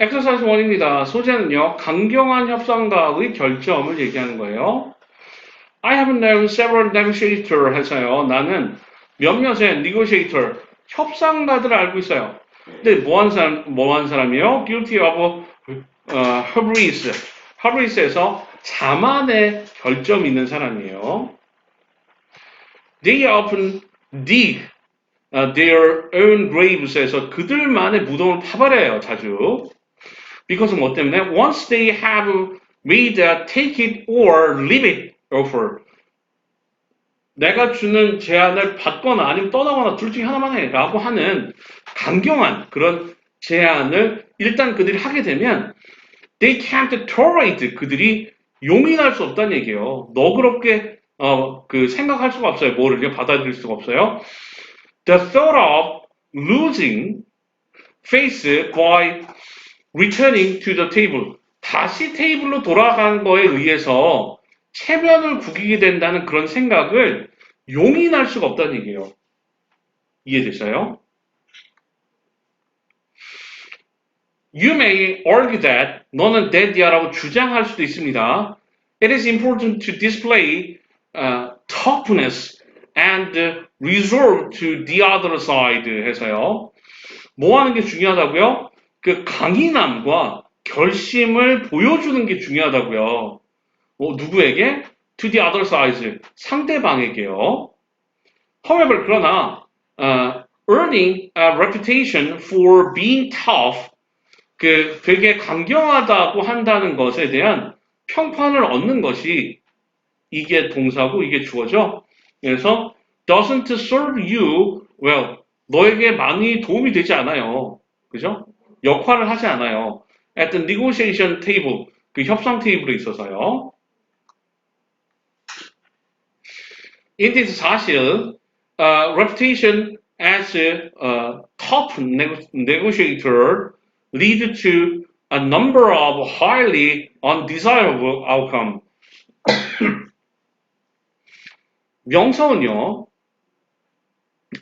엑서사이즈 1입니다. 소재는요, 강경한 협상가의 결점을 얘기하는 거예요. I have known several negotiator 해서요. 나는 몇몇의 negotiator, 협상가들을 알고 있어요. 근데 뭐한 사람, 뭐한 사람이요? guilty of 어, hubris. hubris에서 자만의 결점이 있는 사람이에요. They often dig their own graves에서 그들만의 무덤을 파버려요, 자주. Because 뭐 때문에? Once they have made a take it or leave it offer. 내가 주는 제안을 받거나 아니면 떠나거나 둘 중에 하나만 해 라고 하는 강경한 그런 제안을 일단 그들이 하게 되면 they can't tolerate 그들이 용인할 수 없다는 얘기예요. 너그럽게 어, 그 생각할 수가 없어요. 뭐를요? 받아들일 수가 없어요. The thought of losing face by returning to the table. 다시 테이블로 돌아가는 거에 의해서 체면을 구기게 된다는 그런 생각을 용인할 수가 없다는 얘기예요. 이해되셔요? You may argue that 너는 dead야라고 주장할 수도 있습니다. It is important to display uh, toughness and reserve to the other side 해서요. 뭐 하는 게 중요하다고요? 그 강인함과 결심을 보여주는 게 중요하다고요. 뭐 누구에게? To the other side. 상대방에게요. However, 그러나 uh, earning a reputation for being tough 그 되게 강경하다고 한다는 것에 대한 평판을 얻는 것이 이게 동사고 이게 주어죠. 그래서 doesn't serve you well. 너에게 많이 도움이 되지 않아요. 그죠? 역할을 하지 않아요. at the negotiation table. 그 협상 테이블에 있어서요. 인데스 사실 uh, reputation as a uh, top nego- negotiator lead to a number of highly undesirable outcome. 명성은요,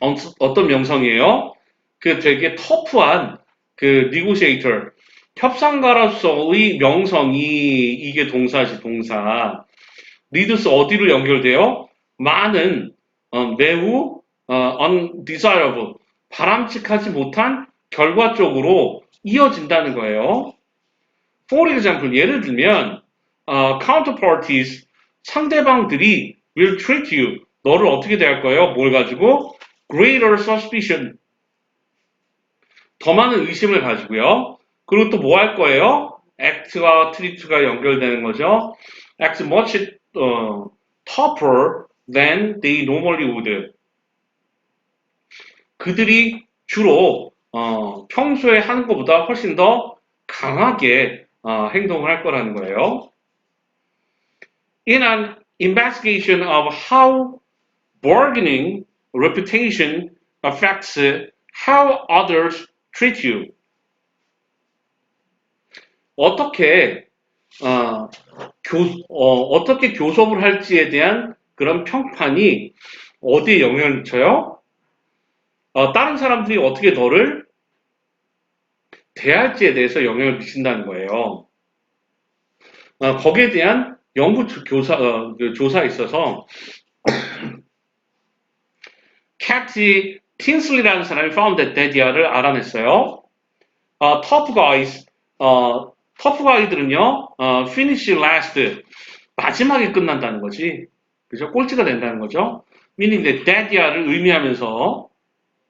어, 어떤 명성이에요? 그 되게 터프한 그 negotiator, 협상가로서의 명성이 이게 동사지 동사. 리드스 어디로 연결돼요? 많은 어, 매우 어, undesirable 바람직하지 못한 결과 쪽으로 이어진다는 거예요. For example, 예를 들면 어, counterparties 상대방들이 will treat you 너를 어떻게 대할 거예요? 뭘 가지고? Greater suspicion 더 많은 의심을 가지고요. 그리고 또 뭐 할 거예요? act와 treat가 연결되는 거죠. act much 어, tougher than they normally would. 그들이 주로 어, 평소에 하는 것보다 훨씬 더 강하게 어, 행동을 할 거라는 거예요. In an investigation of how bargaining reputation affects how others treat you. 어떻게 어, 교, 어, 떻게 교섭을 할지에 대한 그런 평판이 어디에 영향을 미쳐요? 어, 다른 사람들이 어떻게 너를 대할지에 대해서 영향을 미친다는 거예요. 어, 거기에 대한 연구 교사, 어, 그 조사에 있어서 캡티 틴슬리라는 사람이 found that 를 알아냈어요. 어, tough guys, 어, 터프 가이들은요, 어, finish last, 마지막에 끝난다는 거지. 그죠? 꼴찌가 된다는 거죠. meaning that dad야를 의미하면서,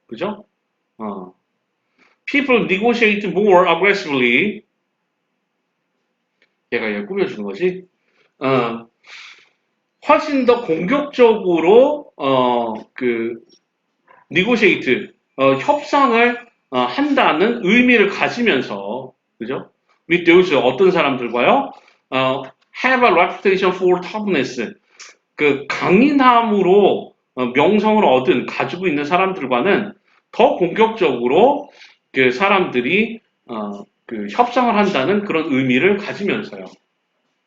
그죠? 어. people negotiate more aggressively. 얘가 얘 꾸며주는 거지. 어, 훨씬 더 공격적으로, 어, 그, negotiate, 어, 협상을 어, 한다는 의미를 가지면서, 그죠? with 어떤 사람들과요? 어, have a reputation for toughness. 그 강인함으로 어, 명성을 얻은 가지고 있는 사람들과는 더 공격적으로 그 사람들이 어, 그 협상을 한다는 그런 의미를 가지면서요.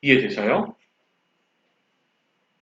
이해되셔요?